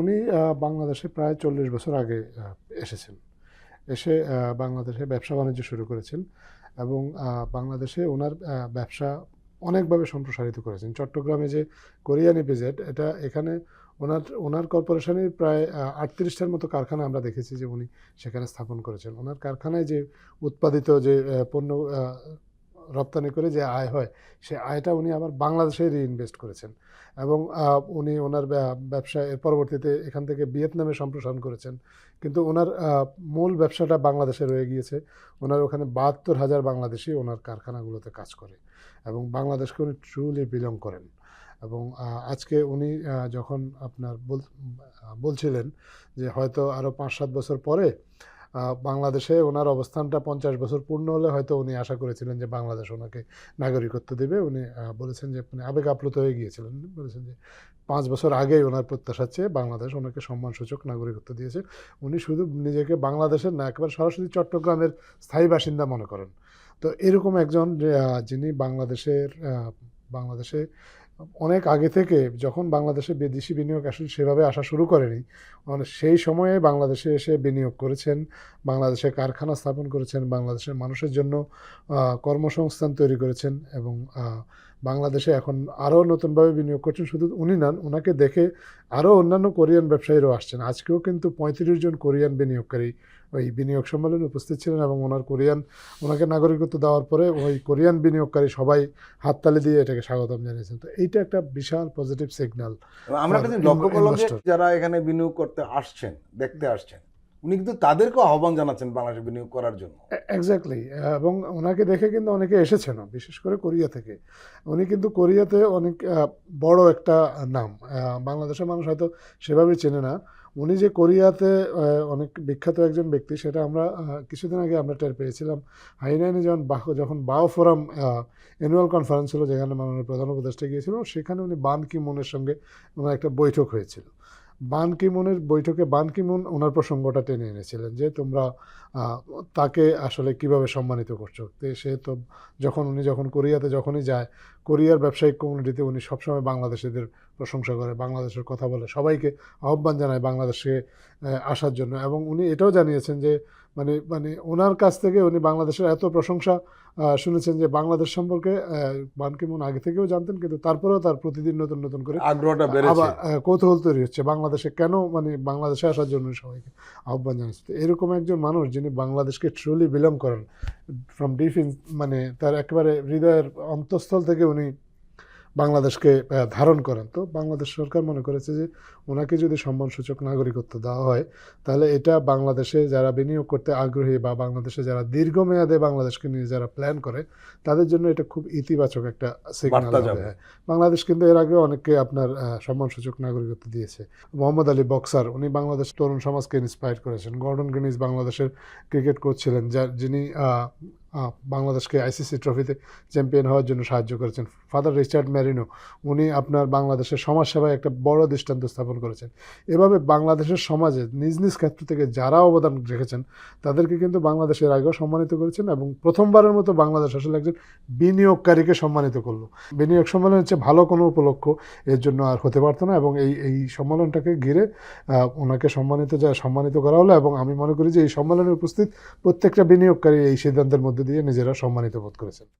উনি বাংলাদেশে প্রায় চল্লিশ বছর আগে এসেছেন। এসে বাংলাদেশে ব্যবসা বাণিজ্য শুরু করেছেন এবং বাংলাদেশে ওনার ব্যবসা অনেকভাবে সম্প্রসারিত করেছেন। চট্টগ্রামে যে কোরিয়ান ইপিজেড, এটা এখানে ওনার ওনার কর্পোরেশনের প্রায় আটত্রিশটার মতো কারখানা আমরা দেখেছি যে উনি সেখানে স্থাপন করেছেন। ওনার কারখানায় যে উৎপাদিত যে পণ্য রপ্তানি করে যে আয় হয়, সে আয়টা উনি আবার বাংলাদেশে রিইনভেস্ট করেছেন। এবং উনি ওনার ব্যবসা এর পরবর্তীতে এখান থেকে ভিয়েতনামে সম্প্রসারণ করেছেন। কিন্তু ওনার মূল ব্যবসাটা বাংলাদেশে রয়ে গিয়েছে। ওনার ওখানে বাহাত্তর হাজার বাংলাদেশি ওনার কারখানাগুলোতে কাজ করে এবং বাংলাদেশকে উনি ট্রুলি বিলং করেন। এবং আজকে উনি যখন আপনার বলছিলেন যে হয়তো আরও পাঁচ সাত বছর পরে বাংলাদেশে ওনার অবস্থানটা পঞ্চাশ বছর পূর্ণ হলে হয়তো উনি আশা করেছিলেন যে বাংলাদেশ ওনাকে নাগরিকত্ব দেবে। উনি বলেছেন যে মানে আবেগ আপ্লুত হয়ে গিয়েছিলেন। বলেছেন যে, পাঁচ বছর আগেই ওনার প্রত্যাশার চেয়ে বাংলাদেশ ওনাকে সম্মানসূচক নাগরিকত্ব দিয়েছে। উনি শুধু নিজেকে বাংলাদেশের না, একেবারে সরাসরি চট্টগ্রামের স্থায়ী বাসিন্দা মনে করেন। তো এরকম একজন যিনি বাংলাদেশের বাংলাদেশে অনেক আগে থেকে যখন বাংলাদেশে বিদেশি বিনিয়োগ আসলে সেভাবে আসা শুরু করেনি মানে সেই সময়ে বাংলাদেশে এসে বিনিয়োগ করেছেন, বাংলাদেশে কারখানা স্থাপন করেছেন, বাংলাদেশের মানুষের জন্য কর্মসংস্থান তৈরি করেছেন এবং বাংলাদেশে এখন আরও নতুনভাবে বিনিয়োগ করছেন। শুধু উনি নন ওনাকে দেখে আরও অন্যান্য কোরিয়ান ব্যবসায়ীরাও আসছেন। আজকেও কিন্তু পঁয়ত্রিশ জন কোরিয়ান বিনিয়োগকারী ওই বিনিয়োগ সম্মেলনে উপস্থিত ছিলেন এবং ওনার কোরিয়ান ওনাকে নাগরিকত্ব দেওয়ার পরে ওই কোরিয়ান বিনিয়োগকারী সবাই হাততালি দিয়ে এটাকে স্বাগতম জানিয়েছেন। তো এইটা একটা বিশাল পজিটিভ সিগন্যাল আমরা ইন- লক্ষ্য করলাম যারা এখানে বিনিয়োগ করতে আসছেন দেখতে আসছেন উনি কিন্তু তাদেরকেও আহ্বান জানাচ্ছেন বাংলাদেশে বিনিয়োগ করার জন্য। এক্স্যাক্টলি এবং ওনাকে দেখে কিন্তু অনেকে এসেছেনও বিশেষ করে কোরিয়া থেকে। উনি কিন্তু কোরিয়াতে অনেক বড় একটা নাম। আহ, বাংলাদেশের মানুষ হয়তো সেভাবে চেনে না। উনি যে কোরিয়াতে অনেক বিখ্যাত একজন ব্যক্তি, সেটা আমরা কিছুদিন আগে আমরা টের পেয়েছিলাম। হাইনাইনে যখন বাহ, যখন বাও ফোরাম অ্যানুয়াল কনফারেন্স ছিল, যেখানে মাননীয় প্রধান উপদেষ্টা গিয়েছিল, সেখানে উনি বান কি মুনের সঙ্গে ওনার একটা বৈঠক হয়েছিল। বান কি মুনের বৈঠকে বান কি মুন ওনার প্রসঙ্গটা টেনে এনেছিলেন যে তোমরা তাকে আসলে কীভাবে সম্মানিত করছ। সে তো যখন উনি যখন কোরিয়াতে যখনই যায়, কোরিয়ার ব্যবসায়িক কমিউনিটিতে উনি সবসময় বাংলাদেশিদের প্রশংসা করে, বাংলাদেশের কথা বলে, সবাইকে আহ্বান জানায় বাংলাদেশে আসার জন্য। এবং উনি এটাও জানিয়েছেন যে মানে মানে ওনার কাছ থেকে উনি বাংলাদেশের এত প্রশংসা শুনেছেন যে বাংলাদেশ সম্পর্কে মানকে বান কি আগে থেকেও জানতেন কিন্তু তারপরেও তার প্রতিদিন নতুন নতুন করে আগ্রহটা বেড়েছে। কৌতূহল তৈরি হচ্ছে বাংলাদেশে। কেন মানে বাংলাদেশে আসার জন্য সবাইকে আহ্বান জানাচ্ছে? এরকম একজন মানুষ যিনি বাংলাদেশকে ট্রুলি বিলং করেন ফ্রম ডিফেন্স মানে তার একেবারে হৃদয়ের অন্তঃস্থল থেকে উনি বাংলাদেশকে ধারণ করেন। তো বাংলাদেশ সরকার মনে করেছে যে ওনাকে যদি সম্মানসূচক নাগরিকত্ব দেওয়া হয় তাহলে এটা বাংলাদেশে যারা বিনিয়োগ করতে আগ্রহী বা বাংলাদেশে যারা দীর্ঘমেয়াদে বাংলাদেশকে নিয়ে যারা প্ল্যান করে তাদের জন্য এটা খুব ইতিবাচক একটা সিগন্যাল হবে বাংলাদেশ কিন্তু এর আগে অনেককে আপনার সম্মানসূচক নাগরিকত্ব দিয়েছে। মোহাম্মদ আলী বক্সার উনি বাংলাদেশ তরুণ সমাজকে ইন্সপায়ার করেছেন। গর্ডন গ্রিনিস বাংলাদেশের ক্রিকেট কোচ ছিলেন যা যিনি বাংলাদেশকে আইসিসি ট্রফিতে চ্যাম্পিয়ন হওয়ার জন্য সাহায্য করেছেন। ফাদার রিচার্ড ম্যারিনো, উনি আপনার বাংলাদেশের সমাজসেবায় একটা বড় দৃষ্টান্ত স্থাপন করেছেন। এভাবে বাংলাদেশের সমাজে নিজ নিজ ক্ষেত্র থেকে যারা অবদান রেখেছেন, তাদেরকে কিন্তু বাংলাদেশের আগেও সম্মানিত করেছেন এবং প্রথমবারের মতো বাংলাদেশ আসলে একজন বিনিয়োগকারীকে সম্মানিত করল। বিনিয়োগ সম্মেলন হচ্ছে ভালো কোনো উপলক্ষ, এর জন্য আর হতে পারতো না এবং এই এই সম্মেলনটাকে ঘিরে ওনাকে সম্মানিত যা, সম্মানিত করা হলো এবং আমি মনে করি যে এই সম্মেলনে উপস্থিত প্রত্যেকটা বিনিয়োগকারী এই সিদ্ধান্তের মধ্যে দিয়ে নিজেরা সম্মানিত বোধ করেছেন।